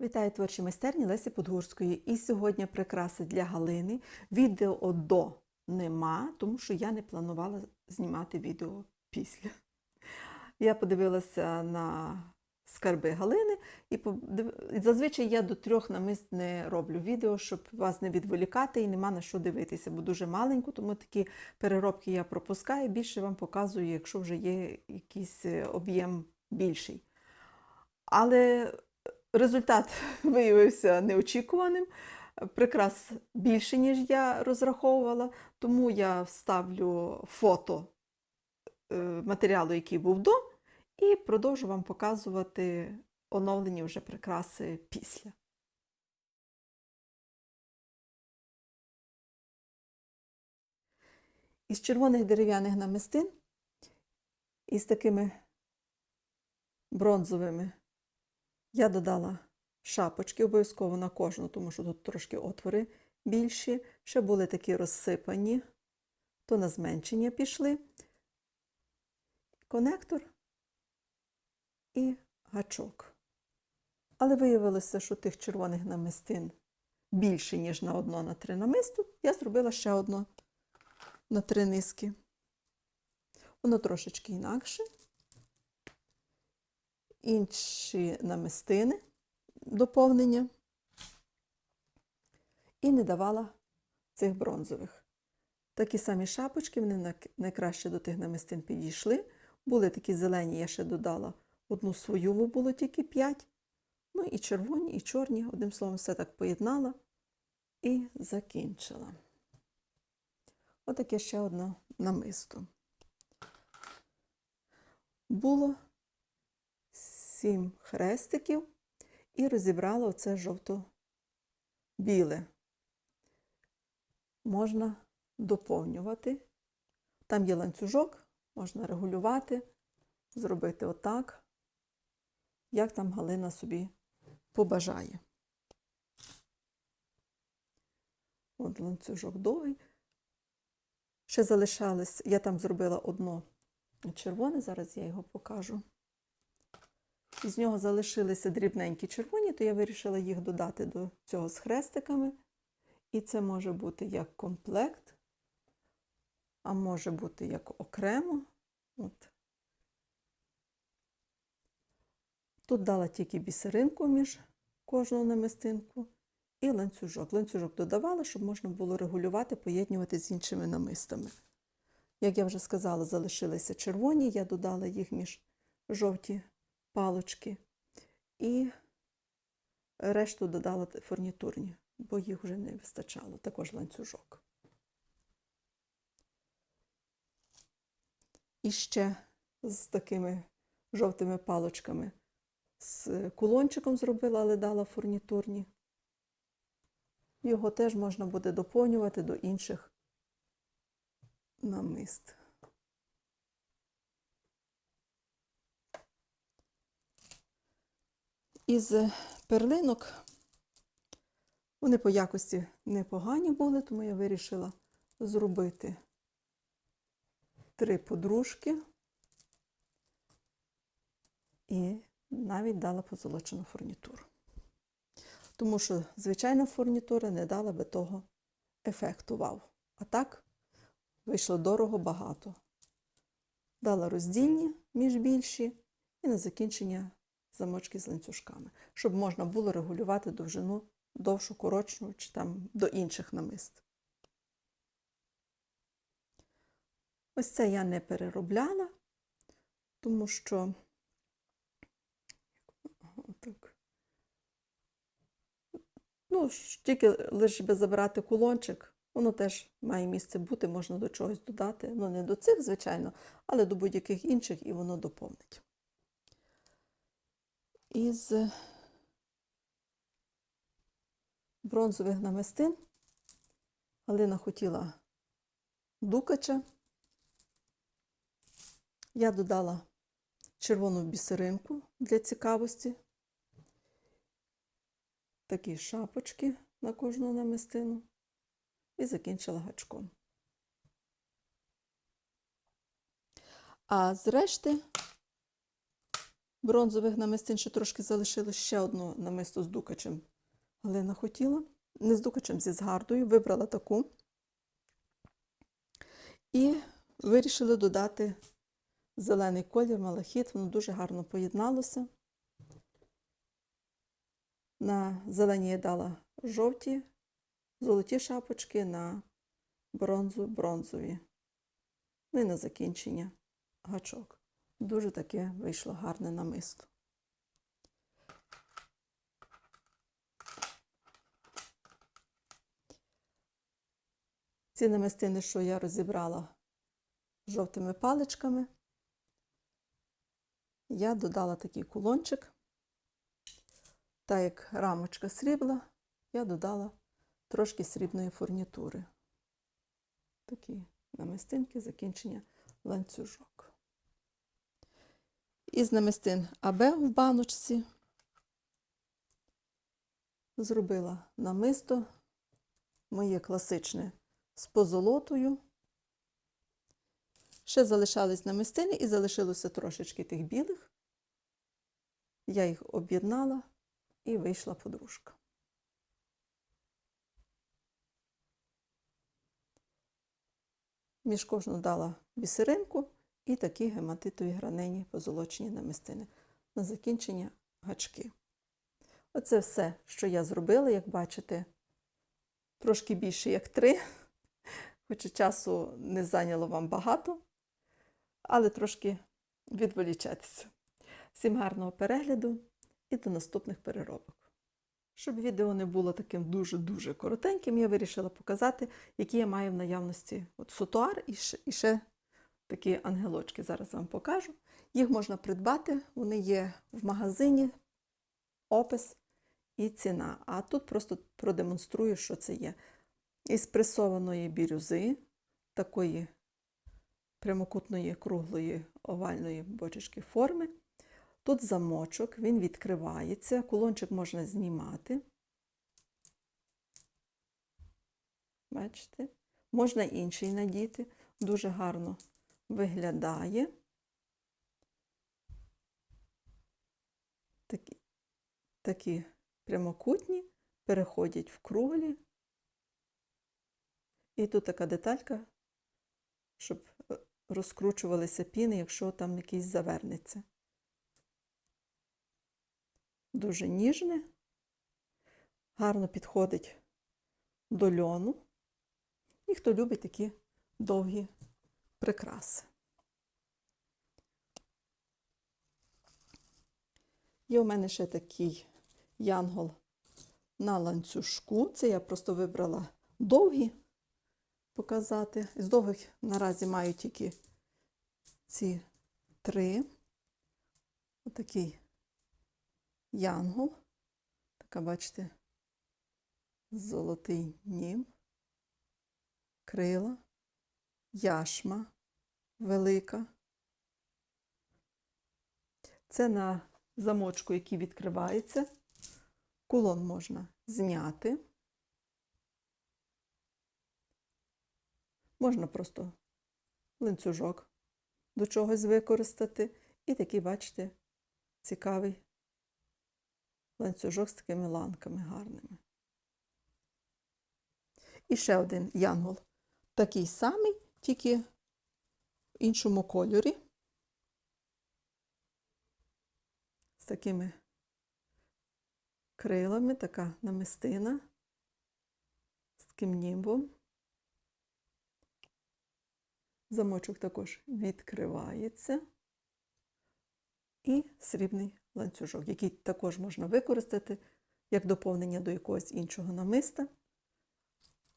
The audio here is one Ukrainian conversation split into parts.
Вітаю творчі майстерні Лесі Подгурської. І сьогодні прикраси для Галини. Відео до нема, тому що я не планувала знімати відео після. Я подивилася на скарби Галини, і зазвичай я до трьох намист не роблю відео, щоб вас не відволікати і нема на що дивитися, бо дуже маленько, тому такі переробки я пропускаю. Більше вам показую, якщо вже є якийсь е, об'єм більший. Але результат виявився неочікуваним. Прикрас більше, ніж я розраховувала, тому я вставлю фото е, матеріалу, який був до, і продовжу вам показувати оновлені вже прикраси після. Із червоних дерев'яних намистин із такими бронзовими я додала шапочки обов'язково на кожну, тому що тут трошки отвори більші. Ще були такі розсипані, то на зменшення пішли. Конектор і гачок. Але виявилося, що тих червоних намистин більше, ніж на одно на три намисту. Я зробила ще одно на три низки. Воно трошечки інакше інші намистини доповнення і не давала цих бронзових. Такі самі шапочки, вони найкраще до тих намистин підійшли. Були такі зелені, я ще додала одну свою, бо було тільки 5. Ну і червоні, і чорні. Одним словом, все так поєднала і закінчила. Отаке ще одне намисто. Було сім хрестиків і розібрала оце жовто-біле. Можна доповнювати. Там є ланцюжок, можна регулювати, зробити отак, як там Галина собі побажає. От ланцюжок довгий. Ще залишалось, я там зробила одно червоне, зараз я його покажу. Із нього залишилися дрібненькі червоні, то я вирішила їх додати до цього з хрестиками. І це може бути як комплект, а може бути як окремо. От. Тут дала тільки бісеринку між кожну намистинку і ланцюжок. Ланцюжок додавала, щоб можна було регулювати, поєднувати з іншими намистами. Як я вже сказала, залишилися червоні, я додала їх між жовті палочки і решту додала фурнітурні, бо їх вже не вистачало, також ланцюжок. І ще з такими жовтими палочками з кулончиком зробила, але дала фурнітурні. Його теж можна буде доповнювати до інших намист. Із перлинок вони по якості непогані були, тому я вирішила зробити три подружки і навіть дала позолочену фурнітуру. Тому що звичайна фурнітура не дала би того ефекту вау. А так вийшло дорого багато. Дала роздільні між більші і на закінчення замочки з ланцюжками, щоб можна було регулювати довжину довшу, коротшу чи там до інших намист. Ось це я не переробляла, тому що так. Ну, тільки лише би забрати кулончик, воно теж має місце бути, можна до чогось додати. Ну, не до цих, звичайно, але до будь-яких інших і воно доповнить. Із бронзових намистин Галина хотіла дукача. Я додала червону бісеринку для цікавості, такі шапочки на кожну намистину і закінчила гачком. А зрешти бронзових намистин ще трошки залишилось ще одну намисто з дукачем. Галина хотіла. Не з дукачем, зі згардою. Вибрала таку. І вирішили додати зелений колір, малахіт. Воно дуже гарно поєдналося. На зелені я дала жовті, золоті шапочки, на бронзу бронзові. Ну і на закінчення гачок. Дуже таке вийшло гарне намисто. Ці намистини, що я розібрала жовтими паличками, я додала такий кулончик. Та як рамочка срібла, я додала трошки срібної фурнітури. Такі намистинки, закінчення ланцюжок. Із намистин АБ в баночці зробила намисто моє класичне з позолотою. Ще залишались намистини і залишилося трошечки тих білих. Я їх об'єднала і вийшла подружка. Між кожну дала бісеринку і такі гематитові гранені позолочені намистини. На закінчення гачки. Оце все, що я зробила, як бачите, трошки більше, як три. Хоча часу не зайняло вам багато, але трошки відволічатися. Всім гарного перегляду і до наступних переробок. Щоб відео не було таким дуже-дуже коротеньким, я вирішила показати, які я маю в наявності от сутуар і ще, такі ангелочки. Зараз вам покажу. Їх можна придбати, вони є в магазині, опис і ціна. А тут просто продемонструю, що це є. Із пресованої бірюзи, такої прямокутної круглої овальної бочечки форми. Тут замочок, він відкривається, кулончик можна знімати. Бачите? Можна інший надіти, дуже гарно виглядає. Такі, такі прямокутні переходять в круглі. І тут така деталька, щоб розкручувалися піни, якщо там якийсь завернеться. Дуже ніжне, гарно підходить до льону. І хто любить такі довгі прикраси. Є у мене ще такий янгол на ланцюжку. Це я просто вибрала довгі показати. З довгих наразі маю тільки ці три. Отакий янгол. Така, бачите, золотий нім, крила, яшма велика. Це на замочку, який відкривається. Кулон можна зняти. Можна просто ланцюжок до чогось використати. І такий, бачите, цікавий ланцюжок з такими ланками гарними. І ще один янгол. Такий самий, тільки в іншому кольорі. З такими крилами, така намистина, з таким німбом. Замочок також відкривається. І срібний ланцюжок, який також можна використати як доповнення до якогось іншого намиста,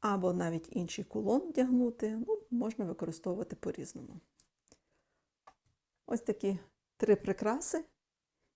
або навіть інший кулон вдягнути, ну, можна використовувати по-різному. Ось такі три прикраси,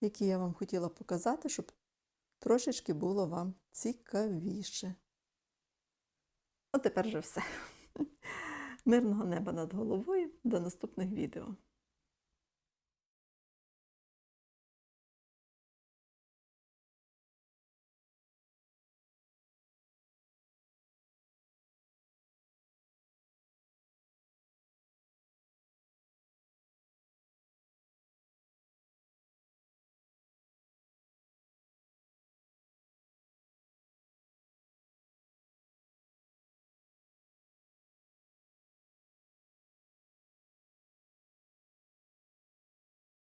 які я вам хотіла показати, щоб трошечки було вам цікавіше. От тепер вже все. Мирного неба над головою. До наступних відео.